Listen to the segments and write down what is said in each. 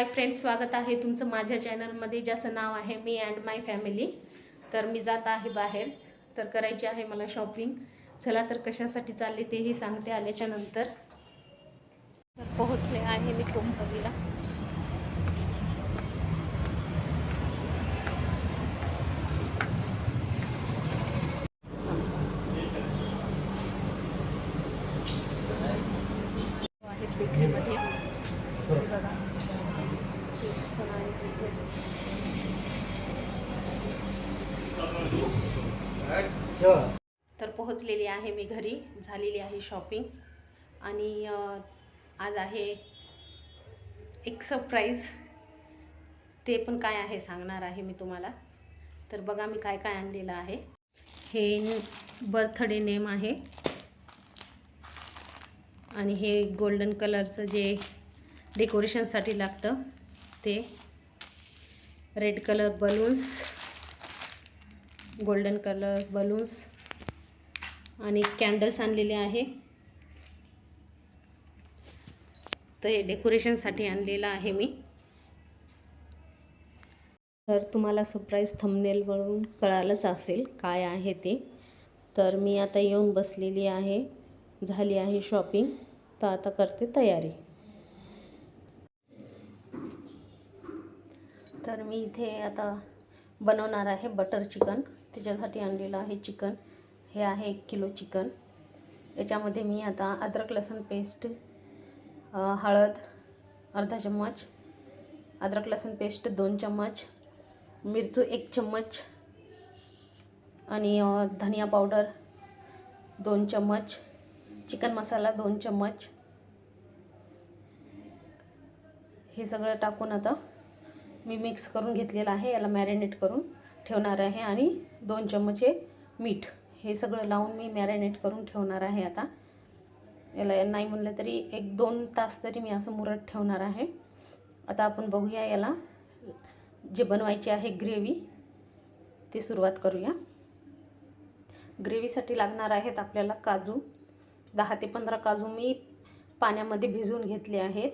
Hi friends स्वागत आहे तुमचं माझ्या चॅनलमध्ये ज्याचं नाव आहे मी अँड माय फॅमिली तर मी जात आहे बाहेर तर करायची आहे मला शॉपिंग चला तर कशासाठी चालले तेही सांगते आल्याच्यानंतर. तर पोहोचले आहे मी कुंभवीला आहेत बेकरीमध्ये हे बघा केक्स पण आहेत इथे. पोहोचलेली आहे मी घरी झालेली आहे शॉपिंग आणि आज आहे एक सरप्राईज ते पण काय आहे सांगणार आहे मी तुम्हाला. तर बघा मी काय काय आणलेलं आहे. हे बर्थडे नेम आहे. आणि हे गोल्डन कलरचं जे डेकोरेशनसाठी लागतं ते red colour balloons golden colour balloons आणि कॅन्डल्स आणलेले आहे. तर हे डेकोरेशनसाठी आणलेलं आहे मी. तर तुम्हाला सरप्राईज थंबनेलवरून कळालंच असेल काय आहे ते तर मी आता येऊन बसलेली आहे. झाली आहे शॉपिंग तर आता करते तयारी. तर मी इथे आता बनवणार आहे बटर चिकन त्याच्यासाठी आणलेलं आहे चिकन हे आहे एक किलो चिकन. याच्यामध्ये मी आता अद्रक लसूण पेस्ट हळद अर्धा चम्मच अद्रक लसूण पेस्ट दोन चम्मच मिरचू एक चम्मच आणि धनिया पावडर दोन चम्मच चिकन मसाला दोन चम्मच. हे सगळं टाकून आता मी मिक्स करून घेतलेलं आहे. याला मॅरिनेट करून ठेवणार आहे आणि दोन चम्मचे मीठ. हे सगळं लावून मी मॅरिनेट करून ठेवणार आहे आता. याला नाही म्हणलं तरी एक दोन तास तरी मी असं मुरत ठेवणार आहे. आता आपण बघूया याला जे बनवायची आहे ग्रेव्ही ती सुरुवात करूया. ग्रेव्हीसाठी लागणार आहेत आपल्याला काजू. दहा ते पंधरा काजू मी पाण्यामध्ये भिजवून घेतले आहेत.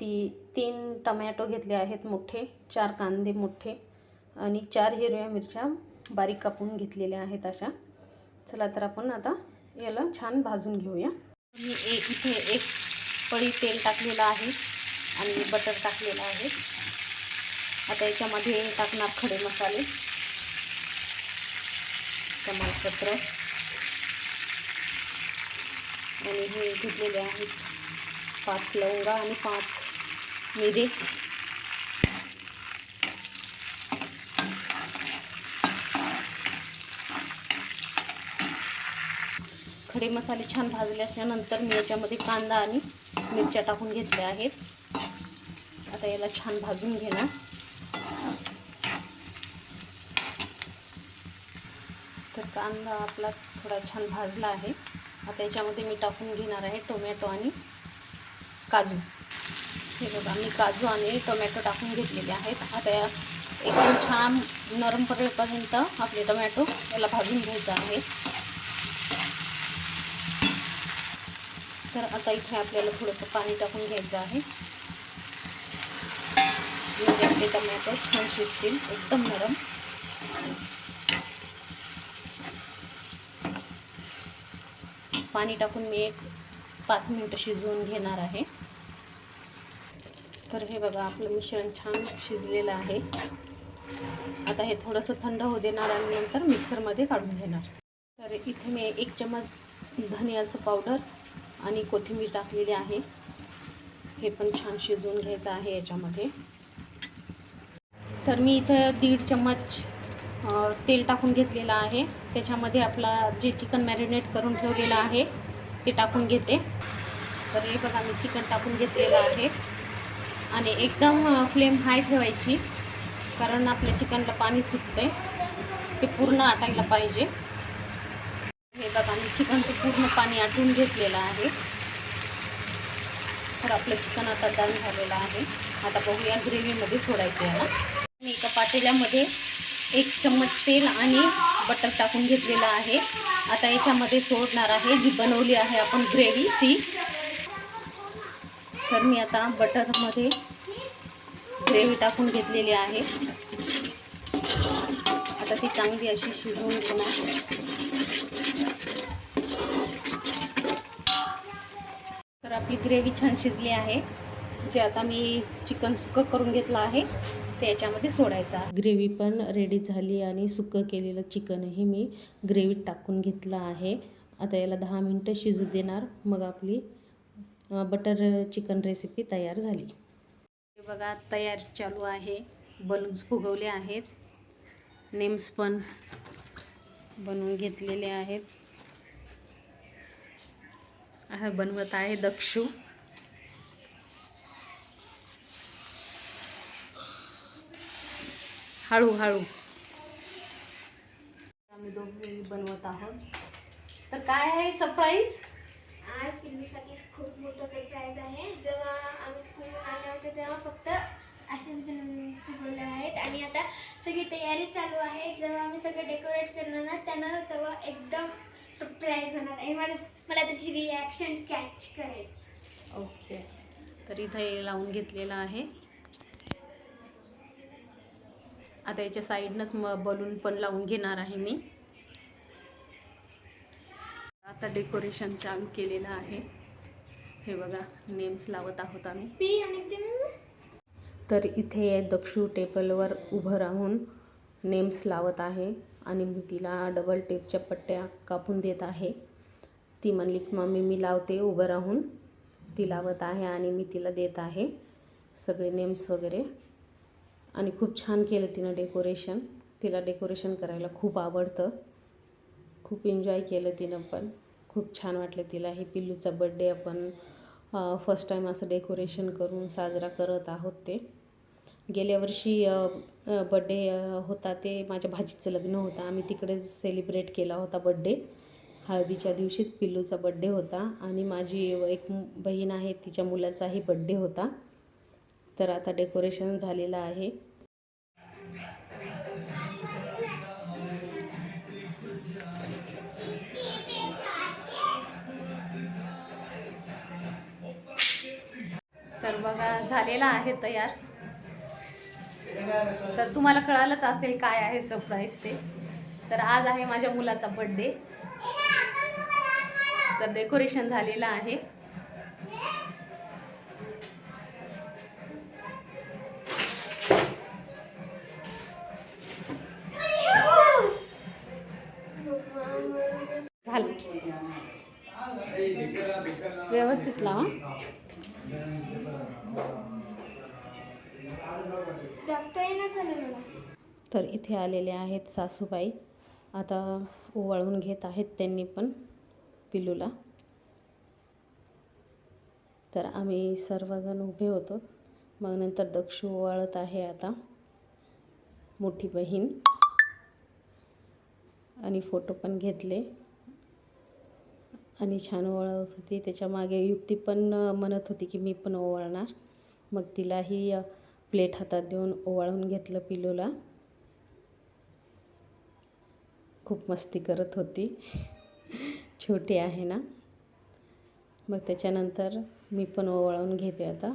ती तीन टमॅटो घेतले आहेत मोठे चार कांदे मोठे आणि चार हिरव्या मिरच्या बारीक कापून घेतलेल्या आहेत अशा. चला तर आपण आता याला छान भाजून घेऊया. मी एक इथे एक पळी तेल टाकलेलं आहे आणि बटर टाकलेलं आहे. आता याच्यामध्ये टाकणार खडे मसाले. तमालपत्र. आणि हे घेतलेले आहेत पाच लवंगा आणि पाच मिरे. खडे मसाले छान भाजल्याच्या नंतर मी याच्यामध्ये कांदा आणि मिरच्या टाकून घेतल्या आहेत. आता याला छान भाजून घेणार. तर कांदा आपला थोडा छान भाजला आहे. आता याच्यामध्ये मी टाकून घेणार आहे टोमॅटो आणि काजू. हे बघा मी काजू आणि टोमॅटो टाकून घेतलेले आहेत. आता या एकदम छान नरम पडेपर्यंत आपले टोमॅटो याला भाजून घ्यायचं आहे तर आता इथे आपल्याला थोडंसं पाणी टाकून घ्यायचं आहे. म्हणजे आपले टोमॅटो छान शिजतील एकदम नरम. पाणी टाकून मी एक पाच मिनटं शिजवून घेणार आहे. तर हे बघा आपलं मिश्रण छान शिजलेलं आहे. आता हे थोडंसं थंड होऊ देणार आणि नंतर मिक्सरमध्ये काढून घेणार. तर इथे मी एक चम्मच धनियाचं पावडर आणि कोथिंबीर टाकलेली आहे. हे पण छान शिजवून घ्यायचं आहे याच्यामध्ये. तर मी इथं दीड चम्मच तेल टाकून घेतलेलं आहे. त्याच्यामध्ये आपला जे चिकन मॅरिनेट करून ठेवलेलं आहे ते टाकून घेते. तर हे बघा मी चिकन टाकून घेतलेलं आहे. आणि एकदम फ्लेम हाय ठेवायची कारण आपल्या चिकनला पाणी सुटते ते पूर्ण आटायला पाहिजे. हे बघा मी चिकनचं पूर्ण पाणी आटून घेतलेलं आहे. तर आपलं चिकन आता डन झालेलं आहे. आता बघूया ग्रेव्हीमध्ये सोडायचं आहे मी एका पातेल्यामध्ये एक चम्मच तेल आणि बटर टाकून घेतलेलं आहे. आता याच्यामध्ये सोडणार आहे जी बनवली आहे आपण ग्रेव्ही ती. तर मी आता बटरमध्ये ग्रेव्ही टाकून घेतलेली आहे. आता ती चांगली अशी शिजवून घेणार आपली ग्रेव्ही छान शिजली आहे. जे आता मी चिकन सुकं करून घेतलं आहे ते याच्यामध्ये सोडायचं ग्रेव्ही पण रेडी झाली आणि सुकं केलेलं चिकनही मी ग्रेव्हीत टाकून घेतलं आहे. आता याला दहा मिनटं शिजू देणार. मग आपली बटर चिकन रेसिपी तयार झाली. हे बघा तयार चालू आहे. बलून्स फुगवले आहेत. नेम्स पण बनवून घेतलेले आहेत. बनवत आहे दक्षू. हळू हळू आम्ही दोघे बनवत आहोत. तर काय आहे सरप्राईज आज पिल्लूसाठी खूप मोठं सरप्राईज आहे. जेव्हा आम्ही स्कूल आले होते तेव्हा फक्त असेच बनवून फुगवले आहेत. आणि आता सगळी तयारी चालू आहे. जेव्हा आम्ही सगळं डेकोरेट करणार ना त्यांना तेव्हा एकदम सरप्राईज होणार आहे. मला मला त्याची रिॲक्शन कॅच करायची. ओके तर इथं हे लावून घेतलेलं आहे. आता याच्या साईडनंच मग बलून पण लावून घेणार आहे मी. आता डेकोरेशन चालू केलेलं आहे. हे बघा नेम्स लावत आहोत आम्ही. पी आणि तर इथे दक्षू टेबलवर उभं राहून नेम्स लावत आहे आणि मी तिला डबल टेपच्या पट्ट्या कापून देत आहे. ती म्हणली की मम्मी मी लावते उभं राहून. ती लावत आहे आणि मी तिला देत आहे. सगळे नेम्स वगैरे. आणि खूप छान केलं तिनं डेकोरेशन. तिला डेकोरेशन करायला खूप आवडतं. खूप एन्जॉय केलं तिनं पण. खूप छान वाटलं तिला. हे पिल्लूचा बड्डे आपण फर्स्ट टाईम असं डेकोरेशन करून साजरा करत आहोत ते. गेल्या वर्षी बड्डे होता ते. माझ्या भाजीचं लग्न होतं. आम्ही तिकडेच सेलिब्रेट केला होता बड्डे. हळदीच्या दिवशीच पिल्लूचा बड्डे होता आणि माझी एक बहीण आहे तिच्या मुलाचाही बड्डे होता. तर आता डेकोरेशन झालेलं आहे. तर बघा झालेला आहे तयार. तर तुम्हाला कळालंच असेल काय आहे सरप्राईज ते. तर आज आहे माझ्या मुलाचा बड्डे तर डेकोरेशन झालेलं आहे. व्यवस्थित लावा. तर इथे आलेले आहेत सासूबाई. आता ओवाळून घेत आहेत त्यांनी पण. पिलूला. तर आम्ही सर्वजण उभे होतो. मग नंतर दक्षू ओवाळत आहे आता. मोठी बहीण. आणि फोटो पण घेतले. आणि छान ओवाळत होती. त्याच्यामागे युक्ती पण म्हणत होती की मी पण ओवाळणार. मग तिलाही प्लेट हातात देऊन ओवाळून घेतलं पिलूला. खूप मस्ती करत होती. छोटी आहे ना. मग त्याच्यानंतर मी पण ओवाळून घेते आता.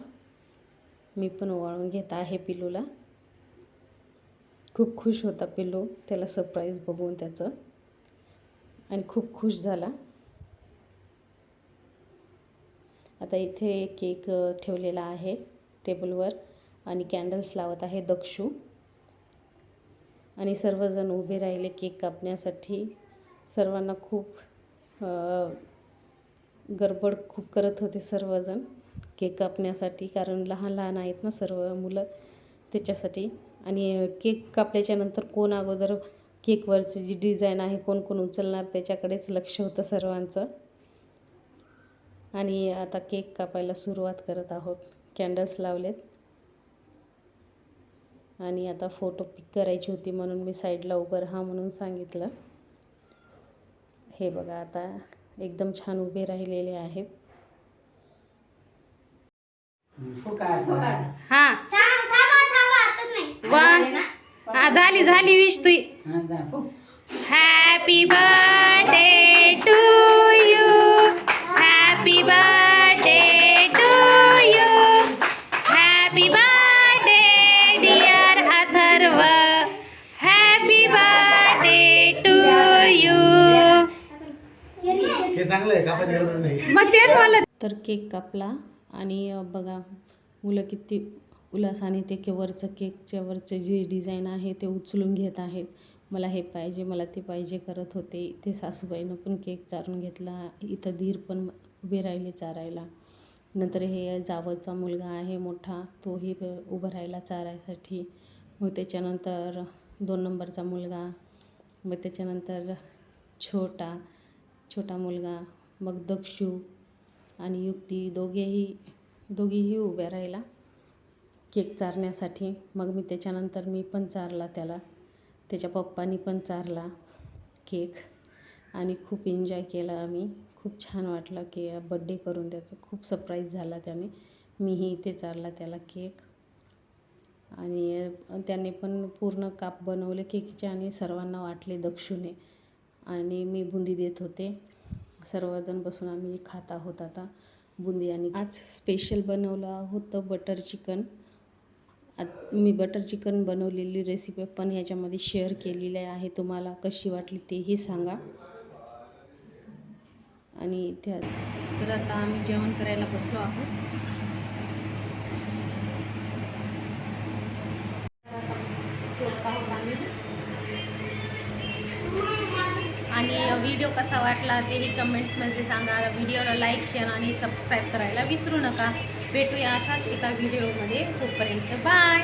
मी पण ओवाळून घेत आहे पिलूला. खूप खुश होता पिलू. त्याला सरप्राईज बघून त्याचं. आणि खूप खुश झाला. आता इथे केक ठेवलेला आहे टेबलवर आणि कॅन्डल्स लावत आहे दक्षू. आणि सर्वजण उभे राहिले केक कापण्यासाठी. सर्वांना खूप गडबड खूप करत होते सर्वजण. केक कापण्यासाठी कारण लहान लहान आहेत ना सर्व मुलं त्याच्यासाठी. आणि केक कापल्याच्या नंतर कोण अगोदर केकवरची जी डिझाईन आहे कोण कोण उचलणार त्याच्याकडेच लक्ष होतं सर्वांचं. आणि आता केक कापायला सुरुवात करत आहोत. कॅन्डल्स लावलेत. आणि आता फोटो पिक करायची होती म्हणून मी साईडला उभं राहा म्हणून सांगितलं. हे बघा आता एकदम छान उभे राहिलेले आहेत. हां वन हा झाली झाली विश तुई. Happy birthday to you happy birthday to you happy birthday नाही. मग तेच मला तर केक कापला आणि बघा मुलं किती उल्हासाने ते के वरचं केकच्या वरचं जे डिझाईन आहे ते उचलून घेत आहेत. मला हे पाहिजे मला ते पाहिजे करत होते. इथे सासूबाईनं पण केक चारून घेतला. इथं धीर पण उभे राहिले चारायला. नंतर हे जावचा मुलगा आहे मोठा तोही उभं राहिला चारायसाठी. मग त्याच्यानंतर दोन नंबरचा मुलगा मग त्याच्यानंतर छोटा छोटा मुलगा मग दक्षू आणि युक्ती दोघेही दोघीही उभ्या राहिला केक चारण्यासाठी. मग मी त्याच्यानंतर मी पण चारला त्याला. त्याच्या पप्पानी पण चारला केक आणि खूप एन्जॉय केला आम्ही. खूप छान वाटलं की बड्डे करून त्याचं खूप सरप्राईज झाला त्याने. मीही इथे चारला त्याला केक. आणि त्याने पण पूर्ण काप बनवले केकचे आणि सर्वांना वाटले दक्षुने. आणि मी बुंदी देत होते. सर्वजण बसून आम्ही खात आहोत आता बुंदी आणि आज स्पेशल बनवलं होतं बटर चिकन मी बटर चिकन बनवलेली रेसिपी पण याच्यामध्ये शेअर केलेली आहे. तुम्हाला कशी वाटली तेही सांगा. आणि त्या तर आता आम्ही जेवण करायला बसलो आहोत. व्हिडिओ कसा वाटला तेही कमेंट्समध्ये सांगा. व्हिडिओला लाईक शेअर आणि सबस्क्राईब करायला विसरू नका. भेटूया अशाच एका व्हिडिओमध्ये तोपर्यंत बाय